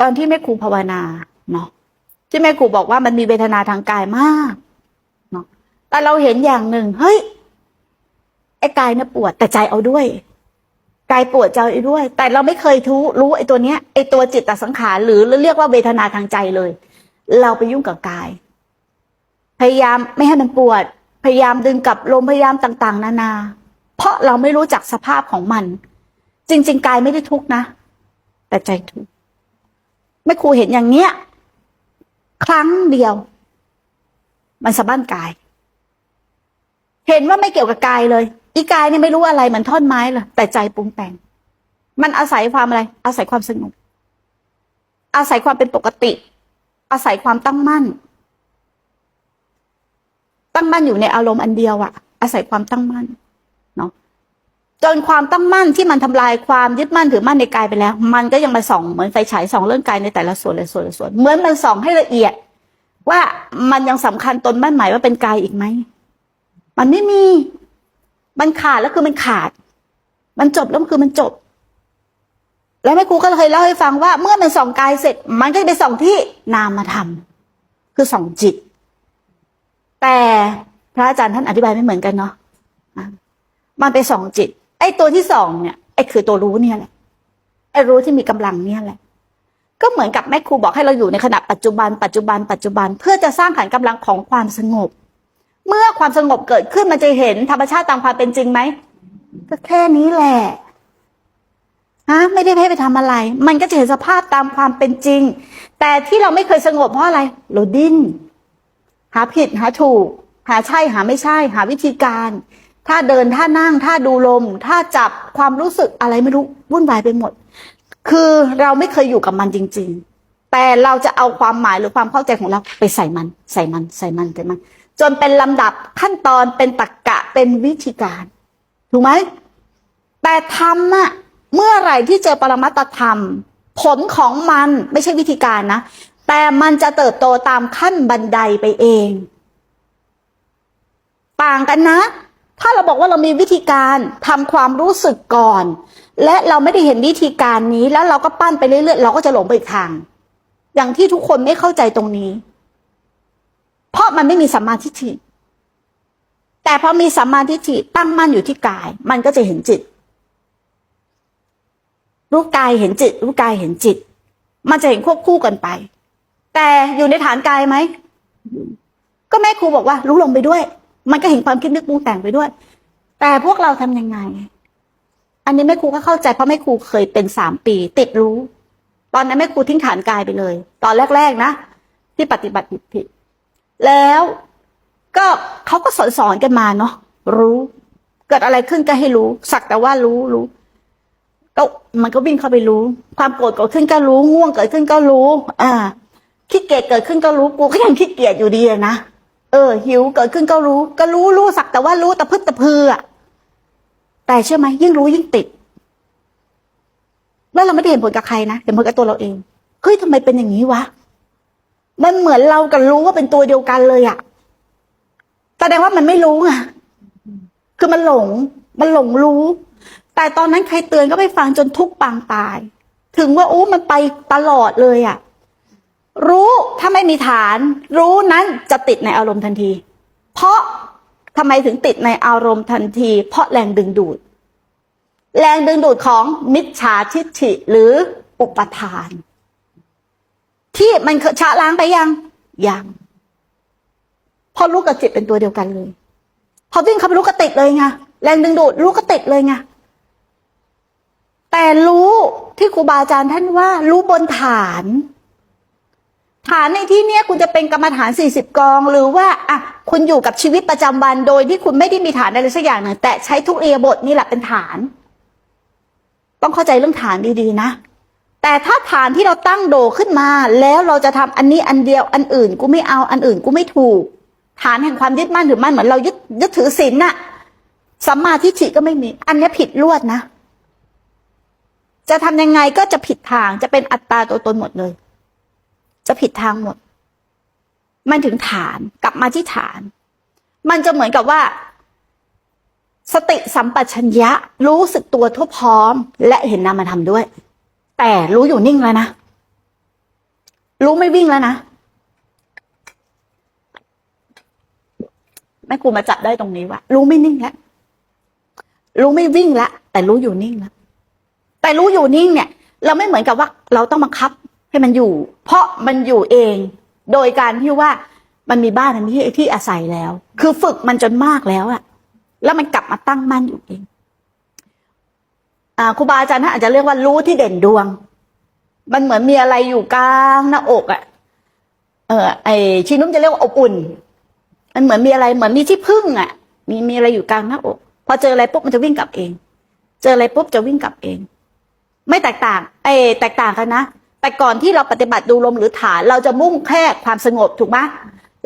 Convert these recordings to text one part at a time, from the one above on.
ตอนที่แม่ครูภาวนาเนาะที่แม่ครูบอกว่ามันมีเวทนาทางกายมากเนาะแต่เราเห็นอย่างหนึ่งเฮ้ยไอ้กายเนี่ยปวดแต่ใจเอาด้วยกายปวดใจเอาด้วย แต่เราไม่เคยทูรู้ไอ้ตัวเนี้ยไอ้ตัวจิตตสังขารหรือเรียกว่าเวทนาทางใจเลย เราไปยุ่งกับกาย พยายามไม่ให้มันปวด พยายามดึงกลับลมพยายามต่าง ๆ นานา เพราะเราไม่รู้จักสภาพของมัน จริง ๆ กายไม่ได้ทุกข์นะ แต่ใจทุกข์ แม่ครูเห็นอย่างเนี้ย ครั้งเดียว มันสะบั้นกาย เห็นว่าไม่เกี่ยวกับกายเลย อีกายเนี่ยไม่รู้อะไรเหมือนท่อนไม้เลยแต่ใจปรุงแต่ง มันอาศัยความอะไร อาศัยความสงบอาศัยความเป็นปกติ อาศัยความตั้งมั่น ตั้งมั่นอยู่ในอารมณ์อันเดียวอะอาศัยความตั้งมั่นเนาะ จนความตั้งมั่นที่มันทำลายความยึดมั่นถือมั่นในกายไปแล้ว มันก็ยังมาส่องเหมือนไฟฉายส่องเรื่องกายในแต่ละส่วนละส่วนละส่วน เหมือนมันส่องให้ละเอียด ว่ามันยังสำคัญตนมั่นหมายว่าเป็นกายอีกไหมมันไม่มีมันขาดแล้วคือมันขาด มันจบแล้วคือมันจบ แล้วแม่ครูก็เคยเล่าให้ฟังว่า เมื่อมันส่องกายเสร็จ มันก็จะไปส่องที่นามธรรมคือส่องจิต แต่พระอาจารย์ท่านอธิบายไม่เหมือนกันเนาะมันไปส่องจิต ไอ้ตัวที่สองเนี่ยไอ้คือตัวรู้เนี่ยแหละไอ้รู้ที่มีกำลังเนี่ยแหละ ก็เหมือนกับแม่ครูบอกให้เราอยู่ในขณะปัจจุบันปัจจุบันปัจจุบันเพื่อจะสร้างขันกำลังของความสงบ เมื่อความสงบเกิดขึ้นมันจะเห็นธรรมชาติตามความเป็นจริงไหมก็แค่นี้แหละฮะไม่ได้ให้ไปทำอะไร มันก็จะเห็นสภาพตามความเป็นจริง แต่ที่เราไม่เคยสงบเพราะอะไรเราดิ้นหาผิดหาถูก หาใช่หาไม่ใช่ หาวิธีการ ถ้าเดินถ้านั่งถ้าดูลมถ้าจับความรู้สึกอะไรไม่รู้วุ่นวายไปหมด คือเราไม่เคยอยู่กับมันจริง ๆ แต่เราจะเอาความหมายหรือความเข้าใจของเราไปใส่มัน ใส่มันใส่มันใส่มัน จนเป็นลำดับขั้นตอนเป็นตรรกกะเป็นวิธีการ ถูกไหมแต่ธรรมอะเมื่อไหร่ที่เจอปรมัตธรรม ผลของมันไม่ใช่วิธีการนะ แต่มันจะเติบโตตามขั้นบันไดไปเอง ต่างกันนะ ถ้าเราบอกว่าเรามีวิธีการทำความรู้สึกก่อน และเราไม่ได้เห็นวิธีการนี้แล้วเราก็ปั้นไปเรื่อยๆเราก็จะหลงไปอีกทาง อย่างที่ทุกคนไม่เข้าใจตรงนี้ เพราะมันไม่มีสัมมาทิฏฐิแต่พอมีสัมมาทิฏฐิตั้งมั่นอยู่ที่กาย มันก็จะเห็นจิต รู้กายเห็นจิต รู้กายเห็นจิต มันจะเห็นควบคู่กันไป แต่อยู่ในฐานกายไหมก็แม่ครูบอกว่า รู้ลงไปด้วย มันก็เห็นความคิดนึกปรุงแต่งไปด้วย แต่พวกเราทำยังไง อันนี้แม่ครูก็เข้าใจเพราะแม่ครูเคยเป็นสามปี ติดรู้ ตอนนั้นแม่ครูทิ้งฐานกายไปเลย ตอนแรกๆนะที่ปฏิบัติผิดๆแล้วก็เขาก็สอนสอนกันมาเนาะรู้ เกิดอะไรขึ้นก็ให้รู้ สักแต่ว่ารู้รู้ก็มันก็วิ่งเข้าไปรู้ ความโกรธเกิดขึ้นก็รู้ง่วงเกิดขึ้นก็รู้ อ่าขี้เกียจเกิดขึ้นก็รู้กูก็ยังขี้เกียจอยู่ดีนะ เออ หิวเกิดขึ้นก็รู้ ก็รู้รู้สักแต่ว่ารู้แต่พึดแต่พืออะแต่เชื่อไหมยิ่งรู้ยิ่งติด แล้วเราไม่ได้เห็นผลกับใครนะเห็นผลกับตัวเราเองเฮ้ยทำไมเป็นอย่างนี้วะมันเหมือนเรากับรู้ว่าเป็นตัวเดียวกันเลยอะแสดงว่ามันไม่รู้ไงคือมันหลง มันหลงรู้ แต่ตอนนั้นใครเตือนก็ไม่ฟังจนทุกปางตาย ถึงว่าโอ้มันไปตลอดเลยอะ รู้ถ้าไม่มีฐาน รู้นั้นจะติดในอารมณ์ทันที เพราะทำไมถึงติดในอารมณ์ทันที เพราะแรงดึงดูด แรงดึงดูดของมิจฉาทิฏฐิหรืออุปทาน ที่มันชะล้างไปยังยังเพราะรู้กับจิตเป็นตัวเดียวกันเลย พอวิ่งเข้าไปรู้ก็ติดเลยไงแรงดึงดูดรู้ก็ติดเลยไงแต่รู้ที่ครูบาอาจารย์ท่านว่า รู้บนฐาน ฐานในที่เนี้ยคุณจะเป็นกรรมฐานสี่สิบกอง หรือว่าอะคุณอยู่กับชีวิตประจำวันโดยที่คุณไม่ได้มีฐานอะไรสักอย่างหนึ่งแต่ใช้ทุกเอียบทนี่แหละเป็นฐาน ต้องเข้าใจเรื่องฐานดีๆนะ แต่ถ้าฐานที่เราตั้งโดขึ้นมา แล้วเราจะทำอันนี้อันเดียวอันอื่น กูไม่เอาอันอื่นกูไม่ถูก ฐานแห่งความยึดมั่นถือมั่นเหมือนเรายึดยึดถือศีลน่ะสัมมาทิฏฐิก็ไม่มี อันนี้ผิดลวดนะ จะทำยังไงก็จะผิดทางจะเป็นอัตตาตัวตนหมดเลย ผิดทางหมด มันถึงฐานกลับมาที่ฐาน มันจะเหมือนกับว่า สติสัมปชัญญะ รู้สึกตัวทั่วพร้อม และเห็นนามธรรมด้วย แต่รู้อยู่นิ่งแล้วนะ รู้ไม่วิ่งแล้วนะแม่ครูมาจับได้ตรงนี้ว่า รู้ไม่นิ่งแล้วรู้ไม่วิ่งแล้วแต่รู้อยู่นิ่งแล้วแต่รู้อยู่นิ่งเนี่ย เราไม่เหมือนกับว่า เราต้องบังคับ ให้มันอยู่ เพราะมันอยู่เอง โดยการที่ว่ามันมีบ้านมันมีที่ที่อาศัยแล้ว คือฝึกมันจนมากแล้วอะแล้วมันกลับมาตั้งมั่นอยู่เองอ่าครูบาอาจารย์ท่านอาจจะเรียกว่ารู้ที่เด่นดวง มันเหมือนมีอะไรอยู่กลางหน้าอกอะเออไอชีนุ่มจะเรียกว่าอบอุ่น มันเหมือนมีอะไรเหมือนมีที่พึ่งอะ่ะมีมีอะไรอยู่กลางหน้าอก พอเจออะไรปุ๊บมันจะวิ่งกลับเอง เจออะไรปุ๊บจะวิ่งกลับเอง ไม่แตกต่างไอแตกต่างกันนะ แต่ก่อนที่เราปฏิบัติดูลมหรือฐาน เราจะมุ่งแค่ความสงบถูกไหม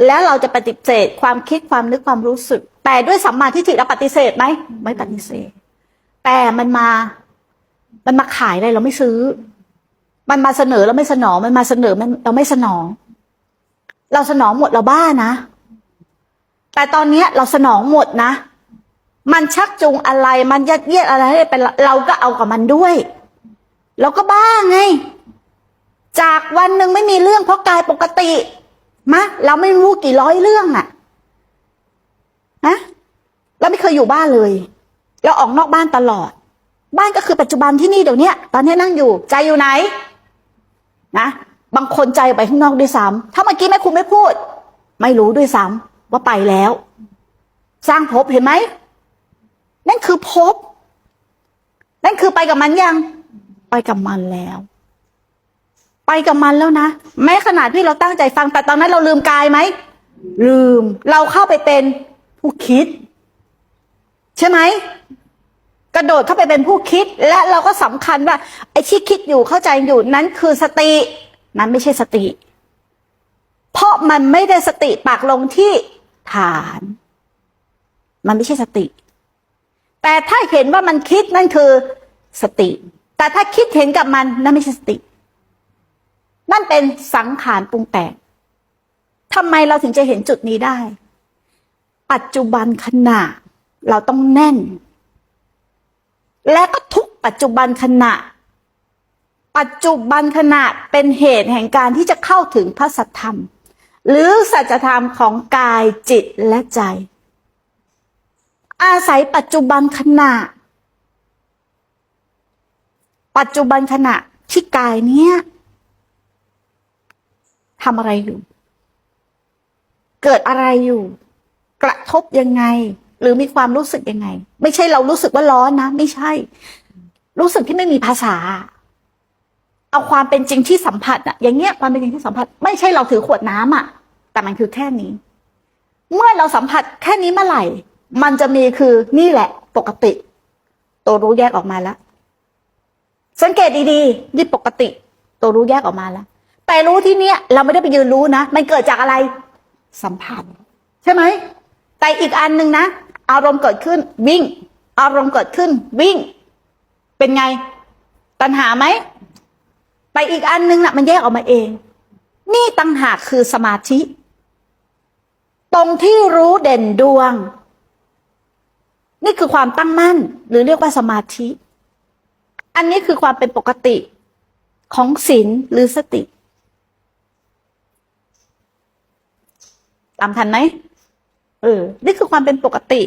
แล้วเราจะปฏิเสธความคิดความนึกความรู้สึก แต่ด้วยสัมมาทิฏฐิเราปฏิเสธไหมไม่ปฏิเสธ แต่มันมา มันมาขายอะไรเราไม่ซื้อ มันมาเสนอเราไม่สนอง มันมาเสนอเราไม่สนอง เราสนองหมดเราบ้านะ แต่ตอนเนี้ยเราสนองหมดนะ มันชักจูงอะไร มันยัดเยียดอะไรให้เป็นเราก็เอากับมันด้วย เราก็บ้าไง จากวันหนึ่งไม่มีเรื่องเพราะกายปกติมะเราไม่รู้กี่ร้อยเรื่องอะนะเราไม่เคยอยู่บ้านเลย เราออกนอกบ้านตลอด บ้านก็คือปัจจุบันที่นี่เดี๋ยวนี้ตอนนี้นั่งอยู่ ใจอยู่ไหน นะบางคนใจไปข้างนอกด้วยซ้ำถ้าเมื่อกี้แม่ครูไม่พูด ไม่รู้ด้วยซ้ำว่าไปแล้ว สร้างภพเห็นไหมนั่นคือภพนั่นคือไปกับมันยัง ไปกับมันแล้ว ไปกับมันแล้วนะ แม้ขนาดที่เราตั้งใจฟังแต่ตอนนั้นเราลืมกายไหม ลืม เราเข้าไปเป็นผู้คิด ใช่ไหมกระโดดเข้าไปเป็นผู้คิด และเราก็สำคัญว่า ไอ้ที่คิดอยู่เข้าใจอยู่นั้นคือสติ นั้นไม่ใช่สติ เพราะมันไม่ได้สติปากลงที่ฐาน มันไม่ใช่สติ แต่ถ้าเห็นว่ามันคิดนั่นคือสติ แต่ถ้าคิดเห็นกับมันนั่นไม่ใช่สติ นั่นเป็นสังขารปรุงแต่งทำไมเราถึงจะเห็นจุดนี้ได้ ปัจจุบันขณะเราต้องแน่น และก็ทุกปัจจุบันขณะ ปัจจุบันขณะเป็นเหตุแห่งการที่จะเข้าถึงพระสัทธรรม หรือสัจธรรมของกายจิตและใจ อาศัยปัจจุบันขณะ ปัจจุบันขณะที่กายเนี้ย ทำอะไรอยู่ เกิดอะไรอยู่ กระทบยังไง หรือมีความรู้สึกยังไง ไม่ใช่เรารู้สึกว่าร้อนนะ ไม่ใช่ รู้สึกที่ไม่มีภาษา เอาความเป็นจริงที่สัมผัสอะอย่างเงี้ยความเป็นจริงที่สัมผัส ไม่ใช่เราถือขวดน้ำอะแต่มันคือแค่นี้ เมื่อเราสัมผัสแค่นี้เมื่อไหร่ มันจะมีคือนี่แหละ ปกติ ตัวรู้แยกออกมาแล้ว สังเกตดีๆนี่ปกติ ตัวรู้แยกออกมาแล้ว แต่รู้ที่เนี้ยเราไม่ได้ไปยืนรู้นะ มันเกิดจากอะไรสัมผัส ใช่ไหม แต่อีกอันหนึ่งนะ อารมณ์เกิดขึ้น วิ่ง อารมณ์เกิดขึ้น วิ่ง เป็นไง ตัณหาไหมแต่อีกอันหนึงน่ะ มันแยกออกมาเอง นี่ตั้งหาคือสมาธิ ตรงที่รู้เด่นดวง นี่คือความตั้งมั่น หรือเรียกว่าสมาธิ อันนี้คือความเป็นปกติของศีลหรือสติ ตามทันไหมเออ นี่คือความเป็นปกติ